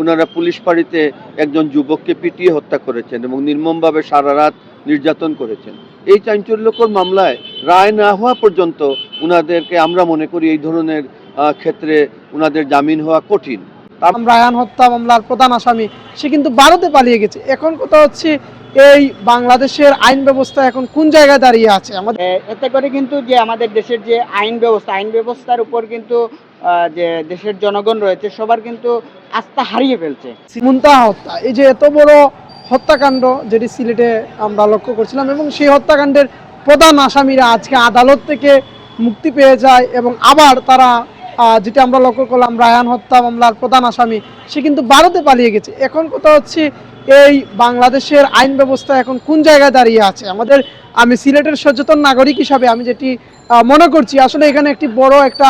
ওনারা পুলিশ পাড়িতে একজন যুবককে পিটিয়ে হত্যা করেছেন এবং নির্মমভাবে সারা রাত নির্যাতন করেছেন। এই চাঞ্চল্যকর মামলায় রায় না হওয়া পর্যন্ত উনাদেরকে আমরা মনে করি এই ধরনের ক্ষেত্রে উনাদের জামিন হওয়া কঠিন। রায়ান হত্যা মামলার প্রধান আসামি, সে কিন্তু ভারতে পালিয়ে গেছে। এখন কথা হচ্ছে এই বাংলাদেশের আইন ব্যবস্থা এখন কোন জায়গায় দাঁড়িয়ে আছে? আমাদের এতে করে কিন্তু যে আমাদের দেশের যে আইন ব্যবস্থা আইন ব্যবস্থার উপর কিন্তু যে দেশের জনগণ রয়েছে সবার কিন্তু আস্থা হারিয়ে ফেলছে। মুন্তাহা হত্যা এই যে এত বড় হত্যাকাণ্ড যেটি সিলেটে আমরা লক্ষ্য করছিলাম এবং সেই হত্যাকাণ্ডের প্রধান আসামিরা আজকে আদালত থেকে মুক্তি পেয়ে যায় এবং আবার তারা যেটা আমরা লক্ষ্য করলাম রায়ান হত্যা মামলার প্রধান আসামি সে কিন্তু ভারতে পালিয়ে গেছে। এখন কথা হচ্ছে এই বাংলাদেশের আইন ব্যবস্থা এখন কোন জায়গায় দাঁড়িয়ে আছে? আমাদের, আমি সিলেটের সচেতন নাগরিক হিসাবে আমি যেটি মনে করছি, আসলে এখানে একটি বড় একটা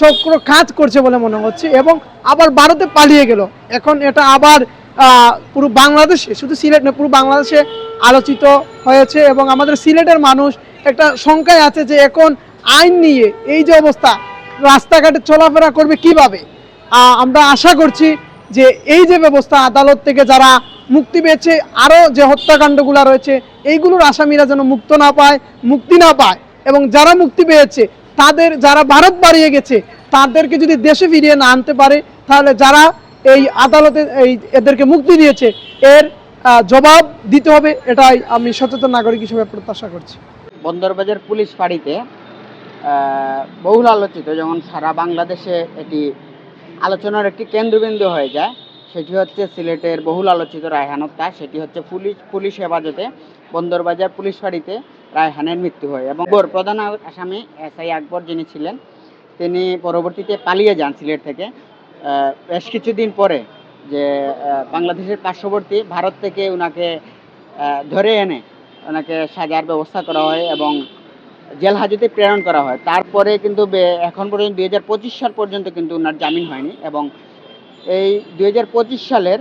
চক্র কাজ করছে বলে মনে হচ্ছে এবং আবার ভারতে পালিয়ে গেল। এখন এটা আবার পুরো বাংলাদেশে, শুধু সিলেট না পুরো বাংলাদেশে আলোচিত হয়েছে এবং আমাদের সিলেটের মানুষ একটা শঙ্কায় আছে যে এখন আইন নিয়ে এই যে অবস্থা, রাস্তাঘাটে চলাফেরা করবে কীভাবে? আমরা আশা করছি যে এই যে ব্যবস্থা আদালত থেকে যারা মুক্তি পেয়েছে, আরও যে হত্যাকাণ্ডগুলো রয়েছে, এইগুলোর আসামিরা যেন মুক্ত না পায়, মুক্তি না পায়। এবং যারা মুক্তি পেয়েছে, তাদের যারা ভারত বাড়িয়ে গেছে, তাদেরকে যদি দেশে ফিরিয়ে না আনতে পারে, তাহলে যারা এই আদালতে এই এদেরকে মুক্তি দিয়েছে, এর জবাব দিতে হবে, এটাই আমি সচেতন নাগরিক হিসেবে প্রত্যাশা করছি। বন্দরবাজার পুলিশ ফাঁড়িতে বহুল আলোচিত যেমন সারা বাংলাদেশে এটি আলোচনার একটি কেন্দ্রবিন্দু হয়ে যায় সেটি হচ্ছে সিলেটের বহুল আলোচিত রায়হান হত্যা। সেটি হচ্ছে পুলিশ পুলিশ হেফাজতে বন্দরবাজার পুলিশ ফাঁড়িতে রায়হানের মৃত্যু হয় এবং প্রধান আসামি এস আই আকবর যিনি ছিলেন, তিনি পরবর্তীতে পালিয়ে যান সিলেট থেকে। বেশ কিছুদিন পরে যে বাংলাদেশের পার্শ্ববর্তী ভারত থেকে ওনাকে ধরে এনে ওনাকে সাজার ব্যবস্থা করা হয় এবং জেল হাজতে প্রেরণ করা হয়। তারপরে কিন্তু এখন পর্যন্ত দুই হাজার পঁচিশ সাল পর্যন্ত কিন্তু ওনার জামিন হয়নি এবং এই দুই হাজার পঁচিশ সালের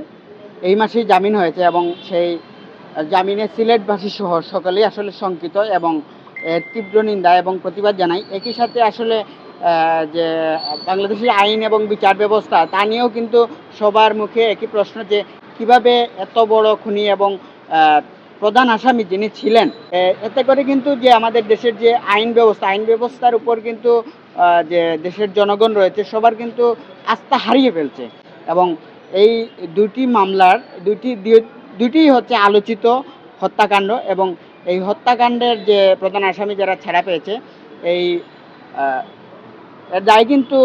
এই মাসেই জামিন হয়েছে এবং সেই জামিনে সিলেটবাসী সহ সকলেই আসলে শঙ্কিত এবং তীব্র নিন্দা এবং প্রতিবাদ জানাই। একই সাথে আসলে যে বাংলাদেশের আইন এবং বিচার ব্যবস্থা, তা নিয়েও কিন্তু সবার মুখে একই প্রশ্ন যে কীভাবে এত বড় খুনি এবং প্রধান আসামি যিনি ছিলেন এতে করে কিন্তু যে আমাদের দেশের যে আইন ব্যবস্থা, আইন ব্যবস্থার উপর কিন্তু যে দেশের জনগণ রয়েছে, সবার কিন্তু আস্থা হারিয়ে ফেলছে। এবং এই দুটি মামলার দুটি দুটি হচ্ছে আলোচিত হত্যাকাণ্ড এবং এই হত্যাকাণ্ডের যে প্রধান আসামি যারা ছাড়া পেয়েছে, এই দায় কিন্তু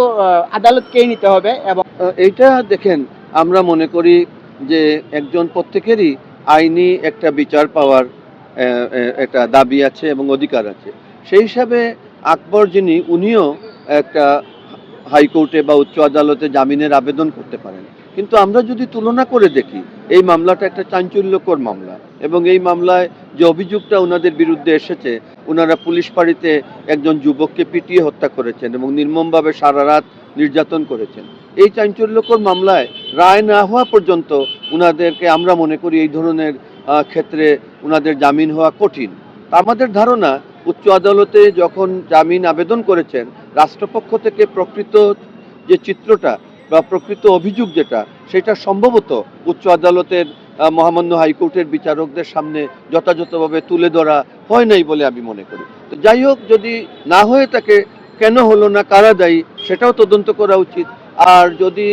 আদালতকেই নিতে হবে এবং এইটা দেখেন, আমরা মনে করি যে একজন প্রত্যেকেরই আইনি একটা বিচার পাওয়ার একটা দাবি আছে এবং অধিকার আছে। সেই হিসাবে আকবর যিনি, উনিও একটা হাইকোর্টে বা উচ্চ আদালতে জামিনের আবেদন করতে পারেন। কিন্তু আমরা যদি তুলনা করে দেখি, এই মামলাটা একটা চাঞ্চল্যকর মামলা এবং এই মামলায় যে অভিযোগটা ওনাদের বিরুদ্ধে এসেছে, ওনারা পুলিশ ফাঁড়িতে একজন যুবককে পিটিয়ে হত্যা করেছেন এবং নির্মমভাবে সারা রাত নির্যাতন করেছেন। এই চাঞ্চল্যকর মামলায় রায় না হওয়া পর্যন্ত উনাদেরকে আমরা মনে করি এই ধরনের ক্ষেত্রে ওনাদের জামিন হওয়া কঠিন। আমাদের ধারণা, উচ্চ আদালতে যখন জামিন আবেদন করেছেন রাষ্ট্রপক্ষ থেকে প্রকৃত যে চিত্রটা বা প্রকৃত অভিযোগ যেটা, সেটা সম্ভবত উচ্চ আদালতের মহামান্য হাইকোর্টের বিচারকদের সামনে যথাযথভাবে তুলে ধরা হয় নাই বলে আমি মনে করি। তো যাই হোক, যদি না হয়ে থাকে, কেন হলো না, কারা দায়ী, সেটাও তদন্ত করা উচিত। আর যদি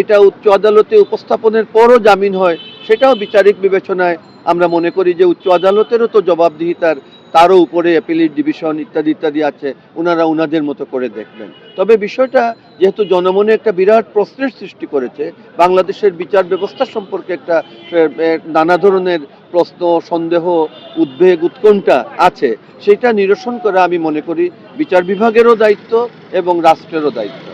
এটা উচ্চ আদালতে উপস্থাপনের পরও জামিন হয়, সেটাও বিচারিক বিবেচনায় আমরা মনে করি যে উচ্চ আদালতেরও তো জবাবদিহিতার তারও উপরে অ্যাপিলিট ডিভিশন ইত্যাদি ইত্যাদি আছে ওনারা ওনাদের মতো করে দেখবেন। তবে বিষয়টা, যেহেতু জনমনে একটা বিরাট প্রশ্নের সৃষ্টি করেছে, বাংলাদেশের বিচার ব্যবস্থা সম্পর্কে একটা নানা ধরনের প্রশ্ন, সন্দেহ, উদ্বেগ, উৎকণ্ঠা আছে, সেটা নিরসন করা আমি মনে করি বিচার বিভাগেরও দায়িত্ব এবং রাষ্ট্রেরও দায়িত্ব।